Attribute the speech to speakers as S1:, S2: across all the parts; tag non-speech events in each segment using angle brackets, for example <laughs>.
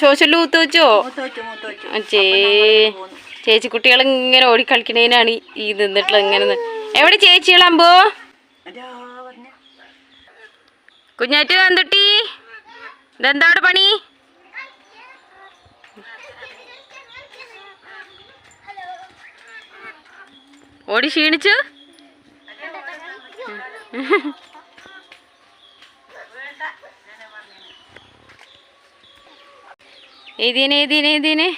S1: ശോശൽ
S2: മൂത്ത് വെച്ചേ
S1: അച്ഛേ ചേച്ചി കുട്ടികൾ ഇങ്ങനെ ഓടിക്കളിക്കണേനാണ് ഈ നിന്നിട്ടുള്ളത് ഇങ്ങനെ എവിടെ ചേച്ചികളാകുമ്പോ കുഞ്ഞാറ്റ് എന്തുട്ടി ഇതെന്താ അവിടെ പണി? ഓടി ക്ഷീണിച്ചു? ഏതിനെ ഏതിനെ ഏതിനെ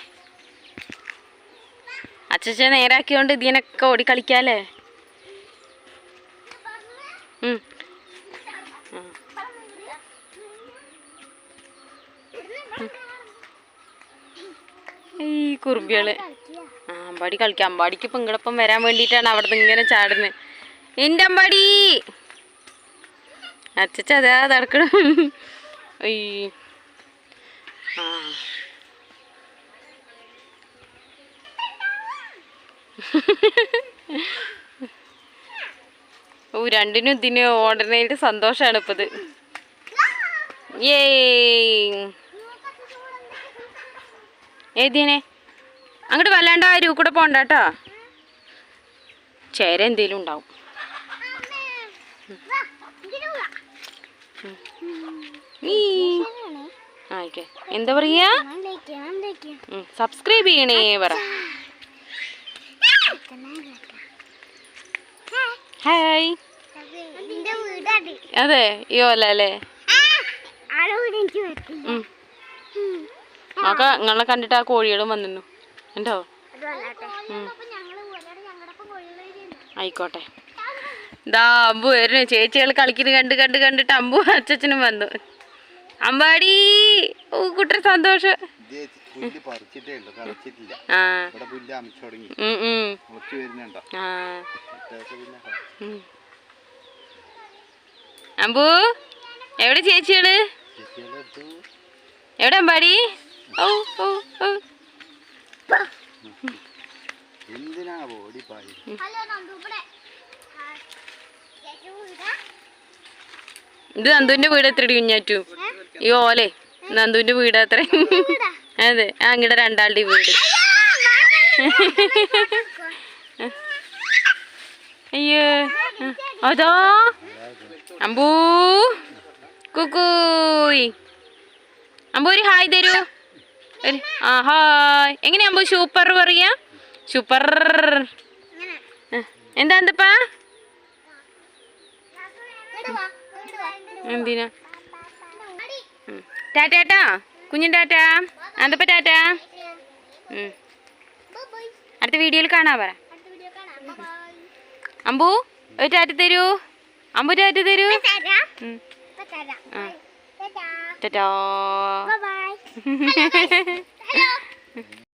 S1: അച്ഛച്ച നേരാക്കിയോണ്ട് ഇതിനൊക്കെ ഓടി കളിക്കാല്ലേ? ഉം. ഈ കുറുമ്പികൾ. ആ അമ്പാടി കളിക്കാം. അമ്പാടിക്ക് പെങ്കളപ്പം വരാൻ വേണ്ടിട്ടാണ് അവിടെ നിന്ന് ഇങ്ങനെ ചാടുന്നത് എന്റെ അമ്പാടി! അച്ഛച്ച അതാ നടക്കണം ഈ ആ. ഓ രണ്ടിനും ഇതിന് ഓടുന്നതിന്റെ സന്തോഷാണ് ഇപ്പത്. ഏ ഏതിനെ? അങ്ങോട്ട് വല്ലാണ്ട് ആ രൂ കൂടെ പോണ്ട കേട്ടോ. ചേര എന്തേലും ഉണ്ടാവും. എന്താ പറയാ? സബ്സ്ക്രൈബ് ചെയ്യണേ പറ. ഹായ് അതെ. ഈ ഓല അല്ലേ. നോക്ക നിങ്ങളെ കണ്ടിട്ട് ആ കോഴികളും വന്നിരുന്നു ഉണ്ടോ?
S3: കൊള്ളുകയും
S1: ആയിക്കോട്ടെ. ദാ അമ്പു വരുന്നു. ചേച്ചികൾ കളിക്കുന്നത് കണ്ട് കണ്ട് കണ്ടിട്ട് അമ്പു അച്ഛനും വന്നു. അമ്പാടി ഓ കുട്ടർ സന്തോഷം.
S4: ഇത് പുല്ല് പറിച്ചിട്ടേ ഉള്ളു കളിച്ചിട്ടില്ല
S1: ആ. ഉം, ഉം.
S4: വരുന്നുണ്ടോ?
S1: ആ. ഉം. അമ്പു എവിടെ
S4: ചേച്ചികൾ?
S1: എവിടെ അമ്പാടി? ഓ ഓ ഓ
S4: ഓടിപ്പായി
S1: ഇത് നന്ദുവിന്റെ വീട് എത്ര കുഞ്ഞാറ്റു? ഈ ഓലെ നന്ദുവിന്റെ വീട് അത്ര? അതെ ആ ഇങ്ങടെ രണ്ടാളുടെ വീട്. അയ്യോ അതോ? അമ്പൂ കുക്കൂയ്. അമ്പു ഒരു ഹായ് തരൂ. ഒരു ആ ഹായ്. എങ്ങനെ അമ്പു സൂപ്പർ പറയാ? സൂപ്പർ. എന്താ എന്തപ്പാ എന്തിനാ. ടാറ്റാട്ടാ കുഞ്ഞിൻ ടാറ്റാ. എന്തപ്പ ടാറ്റാ. അടുത്ത വീഡിയോയിൽ കാണാ. പറ അമ്പു ഒരു ടാറ്റ തരൂ. അമ്പു ടാറ്റ തരൂ.
S3: തരാം. <laughs>